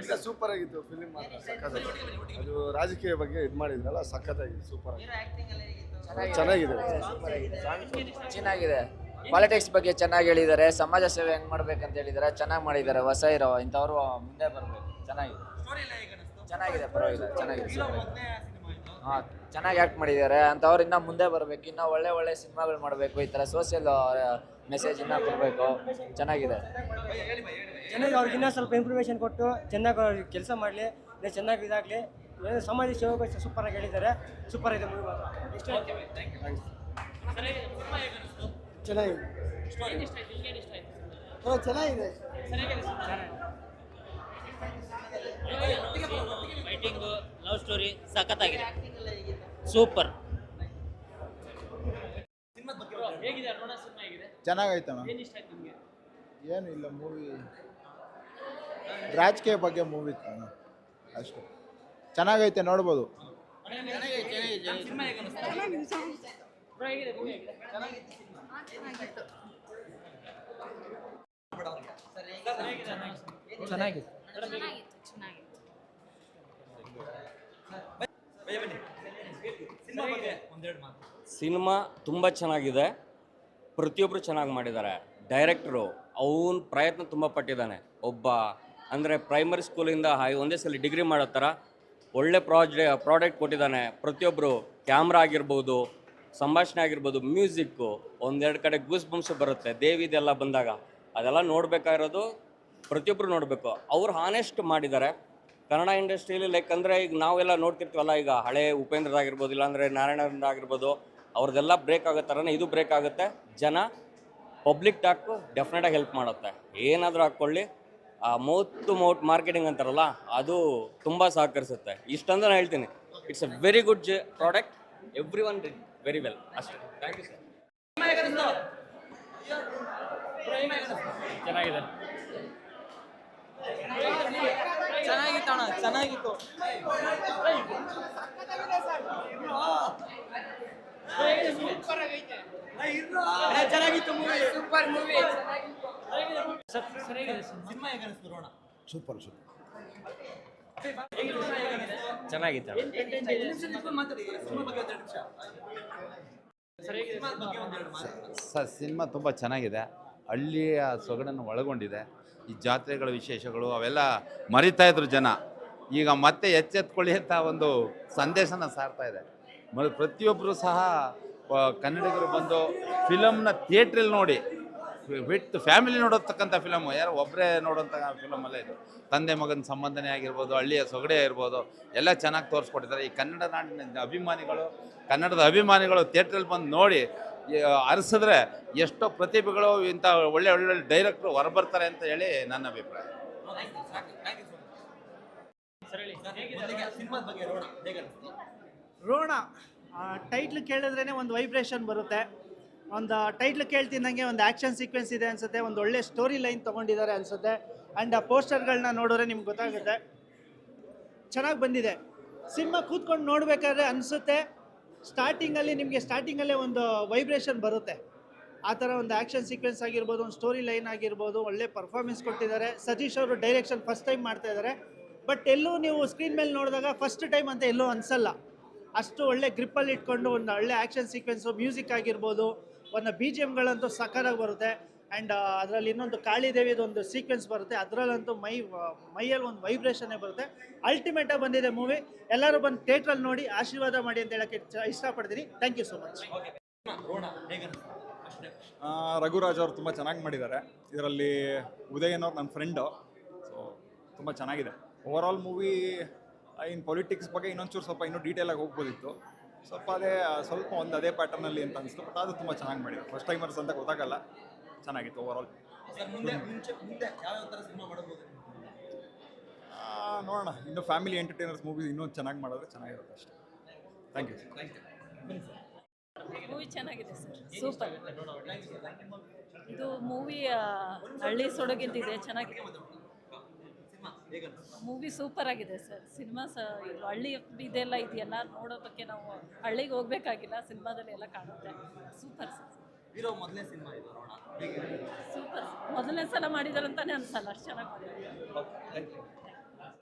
ಇಲ್ಲ ಸೂಪರ್ ಆಗಿತ್ತು ಫಿಲಿಮ್ ಅದು ರಾಜಕೀಯ ಬಗ್ಗೆ ಇದು ಮಾಡಿದ್ರಲ್ಲ ಸಖತ್ತಾಗಿದೆ ಸೂಪರ್ ಆಗಿ ಚೆನ್ನಾಗಿದೆ ಚೆನ್ನಾಗಿದೆ ಪಾಲಿಟಿಕ್ಸ್ ಬಗ್ಗೆ ಚೆನ್ನಾಗಿ ಹೇಳಿದ್ದಾರೆ ಸಮಾಜ ಸೇವೆ ಹೆಂಗ್ ಮಾಡ್ಬೇಕಂತ ಹೇಳಿದ್ದಾರೆ ಚೆನ್ನಾಗಿ ಮಾಡಿದ್ದಾರೆ ಹೊಸ ಇರೋ ಇಂಥವ್ರು ಮುಂದೆ ಬರಬೇಕು ಚೆನ್ನಾಗಿದೆ ಚೆನ್ನಾಗಿದೆ ಪರವಾಗಿಲ್ಲ ಚೆನ್ನಾಗಿದೆ ಹಾಂ ಚೆನ್ನಾಗಿ ಆ್ಯಕ್ಟ್ ಮಾಡಿದ್ದಾರೆ ಅಂಥವ್ರು ಇನ್ನೂ ಮುಂದೆ ಬರಬೇಕು ಇನ್ನೂ ಒಳ್ಳೆ ಒಳ್ಳೆ ಸಿನಿಮಾಗಳು ಮಾಡಬೇಕು ಈ ಥರ ಸೋಷಿಯಲ್ ಮೆಸೇಜ್ ಇನ್ನ ಕೊಡಬೇಕು. ಚೆನ್ನಾಗಿದೆ. ಚೆನ್ನಾಗಿ ಅವ್ರಿಗೆ ಇನ್ನೂ ಸ್ವಲ್ಪ ಇಂಪ್ರೂವೇಷನ್ ಕೊಟ್ಟು ಚೆನ್ನಾಗಿ ಅವ್ರಿಗೆ ಕೆಲಸ ಮಾಡಲಿ ಚೆನ್ನಾಗಿ ಇದಾಗಲಿ ಸಮಾಜ ಸೇವಕ ಸೂಪರ್ ಸೂಪರಾಗಿ ಹೇಳಿದ್ದಾರೆ. ಸೂಪರ್ ಇದೆ ಮೂವಿ ಮಾತ್ರ. ಇಷ್ಟ ಚೆನ್ನಾಗಿದೆ. ಓ, ಚೆನ್ನಾಗಿದೆ ಫೈಟಿಂಗು ಲವ್ ಸ್ಟೋರಿ ಸಖತ್ತಾಗಿದೆ. ಸೂಪರ್ ಚೆನ್ನಾಗೈತಣ್ಣ ಏನು ಇಲ್ಲ ಮೂವಿ ರಾಜಕೀಯ ಬಗ್ಗೆ ಮೂವಿ ಇತ್ತಣ್ಣ ಅಷ್ಟು. ಚೆನ್ನಾಗೈತೆ ನೋಡ್ಬೋದು. ಚೆನ್ನಾಗಿತ್ತು ಸಿನಿಮಾ ತುಂಬ ಚೆನ್ನಾಗಿದೆ. ಪ್ರತಿಯೊಬ್ಬರು ಚೆನ್ನಾಗಿ ಮಾಡಿದ್ದಾರೆ. ಡೈರೆಕ್ಟ್ರು ಅವನ ಪ್ರಯತ್ನ ತುಂಬ ಪಟ್ಟಿದ್ದಾನೆ. ಒಬ್ಬ ಅಂದರೆ ಪ್ರೈಮರಿ ಸ್ಕೂಲಿಂದ ಹೈ ಒಂದೇ ಸಲ ಡಿಗ್ರಿ ಮಾಡೋ ಥರ ಒಳ್ಳೆ ಪ್ರಾಜೆ ಪ್ರಾಡಕ್ಟ್ ಕೊಟ್ಟಿದ್ದಾನೆ. ಪ್ರತಿಯೊಬ್ಬರು ಕ್ಯಾಮ್ರಾ ಆಗಿರ್ಬೋದು, ಸಂಭಾಷಣೆ ಆಗಿರ್ಬೋದು ಮ್ಯೂಸಿಕ್ಕು ಒಂದೆರಡು ಕಡೆ ಗೂಸ್ ಬಂಸು ಬರುತ್ತೆ ದೇವಿದೆಲ್ಲ ಬಂದಾಗ. ಅದೆಲ್ಲ ನೋಡಬೇಕಾಗಿರೋದು ಪ್ರತಿಯೊಬ್ಬರು ನೋಡಬೇಕು. ಅವ್ರು ಹಾನೆಸ್ಟ್ ಮಾಡಿದ್ದಾರೆ. ಕನ್ನಡ ಇಂಡಸ್ಟ್ರಿಯಲ್ಲಿ ಲೈಕ್ ಅಂದರೆ ಈಗ ನಾವೆಲ್ಲ ನೋಡ್ತಿರ್ತೀವಲ್ಲ, ಈಗ ಹಳೆ ಉಪೇಂದ್ರದಾಗಿರ್ಬೋದು, ಇಲ್ಲಾಂದರೆ ನಾರಾಯಣರಾಗಿರ್ಬೋದು ಅವ್ರದ್ದೆಲ್ಲ ಬ್ರೇಕ್ ಆಗೋ ಥರನೇ ಇದು ಬ್ರೇಕ್ ಆಗುತ್ತೆ ಜನ ಪಬ್ಲಿಕ್ ಟಾಕು ಡೆಫಿನೆಟಾಗಿ ಹೆಲ್ಪ್ ಮಾಡುತ್ತೆ ಏನಾದರೂ ಹಾಕ್ಕೊಳ್ಳಿ ಆ ಮೌತ್ ಟು ಮೌತ್ ಮಾರ್ಕೆಟಿಂಗ್ ಅಂತಾರಲ್ಲ ಅದು ತುಂಬ ಸಹಕರಿಸುತ್ತೆ ಇಷ್ಟಂದ್ರೆ ನಾನು ಹೇಳ್ತೀನಿ it's a very good the product every one very well ಅಷ್ಟೇ ಥ್ಯಾಂಕ್ ಯು ಸರ್ ಚೆನ್ನಾಗಿದೆ ಚೆನ್ನಾಗಿತ್ತು ಅಣ್ಣ ಚೆನ್ನಾಗಿತ್ತು ಸೂಪರ್ ಮೂವಿ ಸೂಪರ್ ಸೂಪರ್. ಚೆನ್ನಾಗಿತ್ತು ಸಿನಿಮಾ ತುಂಬ ಚೆನ್ನಾಗಿದೆ. ಹಳ್ಳಿಯ ಸೊಗಡನ್ನು ಒಳಗೊಂಡಿದೆ. ಈ ಜಾತ್ರೆಗಳ ವಿಶೇಷಗಳು ಅವೆಲ್ಲ ಮರಿತಾ ಇದ್ರು ಜನ. ಈಗ ಮತ್ತೆ ಎಚ್ಚೆತ್ಕೊಳ್ಳಿ ಅಂತ ಒಂದು ಸಂದೇಶನ ಸಾರ್ತಾ ಇದೆ. ಮ ಪ್ರತಿಯೊಬ್ಬರು ಸಹ ಕನ್ನಡಿಗರು ಬಂದು ಫಿಲಮ್ನ ಥಿಯೇಟ್ರಲ್ಲಿ ನೋಡಿ ವಿತ್ ಫ್ಯಾಮಿಲಿ ನೋಡತಕ್ಕಂಥ ಫಿಲಮ್ ಯಾರೋ ಒಬ್ಬರೇ ನೋಡೋಂಥ ಫಿಲಮ್ ಅಲ್ಲ ಇದು. ತಂದೆ ಮಗನ ಸಂಬಂಧನೇ ಆಗಿರ್ಬೋದು ಹಳ್ಳಿಯ ಸೊಗಡೆ ಇರ್ಬೋದು ಎಲ್ಲ ಚೆನ್ನಾಗಿ ತೋರಿಸ್ಕೊಟ್ಟಿದ್ದಾರೆ. ಈ ಕನ್ನಡ ನಾಡಿನ ಅಭಿಮಾನಿಗಳು ಕನ್ನಡದ ಅಭಿಮಾನಿಗಳು ಥಿಯೇಟ್ರಲ್ಲಿ ಬಂದು ನೋಡಿ ಅರಸಿದ್ರೆ ಎಷ್ಟೋ ಪ್ರತಿಭೆಗಳು ಇಂಥ ಒಳ್ಳೆ ಒಳ್ಳೆ ಡೈರೆಕ್ಟ್ರು ಹೊರಬರ್ತಾರೆ ಅಂತ ಹೇಳಿ ನನ್ನ ಅಭಿಪ್ರಾಯ. ರೋಣ. ಟೈಟ್ಲ್ ಕೇಳಿದ್ರೇ ಒಂದು ವೈಬ್ರೇಷನ್ ಬರುತ್ತೆ. ಒಂದು ಟೈಟ್ಲ್ ಕೇಳ್ತಿದ್ದಂಗೆ ಒಂದು ಆ್ಯಕ್ಷನ್ ಸೀಕ್ವೆನ್ಸ್ ಇದೆ ಅನಿಸುತ್ತೆ, ಒಂದು ಒಳ್ಳೆ ಸ್ಟೋರಿ ಲೈನ್ ತೊಗೊಂಡಿದ್ದಾರೆ ಅನ್ಸುತ್ತೆ ಆ್ಯಂಡ್ ಆ ಪೋಸ್ಟರ್ಗಳನ್ನ ನೋಡಿದ್ರೆ ನಿಮ್ಗೆ ಗೊತ್ತಾಗುತ್ತೆ. ಚೆನ್ನಾಗಿ ಬಂದಿದೆ. ಸಿನಿಮಾ ಕೂತ್ಕೊಂಡು ನೋಡಬೇಕಾದ್ರೆ ಅನಿಸುತ್ತೆ ಸ್ಟಾರ್ಟಿಂಗಲ್ಲಿ ನಿಮಗೆ ಸ್ಟಾರ್ಟಿಂಗಲ್ಲೇ ಒಂದು ವೈಬ್ರೇಷನ್ ಬರುತ್ತೆ. ಆ ಥರ ಒಂದು ಆ್ಯಕ್ಷನ್ ಸೀಕ್ವೆನ್ಸ್ ಆಗಿರ್ಬೋದು, ಒಂದು ಸ್ಟೋರಿ ಲೈನ್ ಆಗಿರ್ಬೋದು, ಒಳ್ಳೆ ಪರ್ಫಾರ್ಮೆನ್ಸ್ ಕೊಟ್ಟಿದ್ದಾರೆ. ಸತೀಶ್ ಅವರು ಡೈರೆಕ್ಷನ್ ಫಸ್ಟ್ ಟೈಮ್ ಮಾಡ್ತಾ ಇದ್ದಾರೆ. ಬಟ್ ಎಲ್ಲೂ ನೀವು ಸ್ಕ್ರೀನ್ ಮೇಲೆ ನೋಡಿದಾಗ ಫಸ್ಟ್ ಟೈಮ್ ಅಂತ ಎಲ್ಲೂ ಅನಿಸಲ್ಲ. ಅಷ್ಟು ಒಳ್ಳೆ ಗ್ರಿಪ್ಪಲ್ಲಿ ಇಟ್ಕೊಂಡು ಒಂದು ಒಳ್ಳೆ ಆ್ಯಕ್ಷನ್ ಸೀಕ್ವೆನ್ಸು ಮ್ಯೂಸಿಕ್ ಆಗಿರ್ಬೋದು, ಒಂದು ಬಿ ಜಿ ಎಮ್ಗಳಂತೂ ಸಕ್ಕತ್ತಾಗಿ ಬರುತ್ತೆ. ಆ್ಯಂಡ್ ಅದರಲ್ಲಿ ಇನ್ನೊಂದು ಕಾಳಿದೇವಿದು ಒಂದು ಸೀಕ್ವೆನ್ಸ್ ಬರುತ್ತೆ. ಅದರಲ್ಲಂತೂ ಮೈ ಮೈಯಲ್ಲಿ ಒಂದು ವೈಬ್ರೇಷನ್ನೇ ಬರುತ್ತೆ. ಅಲ್ಟಿಮೇಟಾಗಿ ಬಂದಿದೆ ಮೂವಿ ಎಲ್ಲರೂ ಬಂದು ಥಿಯೇಟ್ರಲ್ಲಿ ನೋಡಿ ಆಶೀರ್ವಾದ ಮಾಡಿ ಅಂತ ಹೇಳೋಕ್ಕೆ ಇಷ್ಟಪಡ್ತೀನಿ. Thank you so much Raghuraj ಅವರು ತುಂಬ ಚೆನ್ನಾಗಿ ಮಾಡಿದ್ದಾರೆ. ಇದರಲ್ಲಿ ಉದಯನ್ ಅವ್ರು ನನ್ನ ಫ್ರೆಂಡು ಸೊ ತುಂಬ ಚೆನ್ನಾಗಿದೆ. Overall movie in politics ಬಗ್ಗೆ ಇನ್ನೊಂಚೂರು ಸ್ವಲ್ಪ ಇನ್ನೂ ಡೀಟೇಲಾಗಿ ಹೋಗ್ಬೋದಿತ್ತು. ಸ್ವಲ್ಪ ಅದೇ ಸ್ವಲ್ಪ ಒಂದು ಅದೇ ಪ್ಯಾಟರ್ನಲ್ಲಿ ಅಂತ ಅನಿಸ್ತು ಬಟ್ ಅದು ತುಂಬ ಚೆನ್ನಾಗಿ ಮಾಡಿದ್ರು. ಫಸ್ಟ್ ಟೈಮರ್ಸ್ ಅಂತ ಗೊತ್ತಾಗಲ್ಲ. ಚೆನ್ನಾಗಿತ್ತು ಓವರ್ ಆಲ್ ನೋಡೋಣ. ಇನ್ನು ಫ್ಯಾಮಿಲಿ ಎಂಟರ್ಟೈನರ್ಸ್ ಮೂವೀಸ್ ಇನ್ನೂ ಚೆನ್ನಾಗಿ ಮಾಡಿದ್ರೆ ಚೆನ್ನಾಗಿರುತ್ತೆ ಅಷ್ಟೇ. ಥ್ಯಾಂಕ್ ಯು ಮೂವಿ ಚೆನ್ನಾಗಿದೆ ಸರ್. ಸೂಪರ್. ಇದು ಮೂವಿ ಹಳ್ಳಿ ಸೊಡಗಿಂತಿದೆ. ಚೆನ್ನಾಗಿದೆ ಮೂವಿ ಸೂಪರ್ ಆಗಿದೆ ಸರ್ ಸಿನಿಮಾ ಸ ಇದು ಹಳ್ಳಿ ಇದೆಲ್ಲ ಇದೆಯಲ್ಲ ನೋಡೋದಕ್ಕೆ ನಾವು ಹಳ್ಳಿಗೆ ಹೋಗ್ಬೇಕಾಗಿಲ್ಲ ಸಿನಿಮಾದಲ್ಲಿ ಎಲ್ಲ ಕಾಣುತ್ತೆ. ಸೂಪರ್ ಸರ್ ಮೊದಲನೇ ಸೂಪರ್ ಮೊದಲನೇ ಸಲ ಮಾಡಿದಾರಂತಾನೆ ಅನ್ಸಲ್ಲ ಅಷ್ಟು ಚೆನ್ನಾಗಿ ಮಾಡಿದ್ದಾರೆ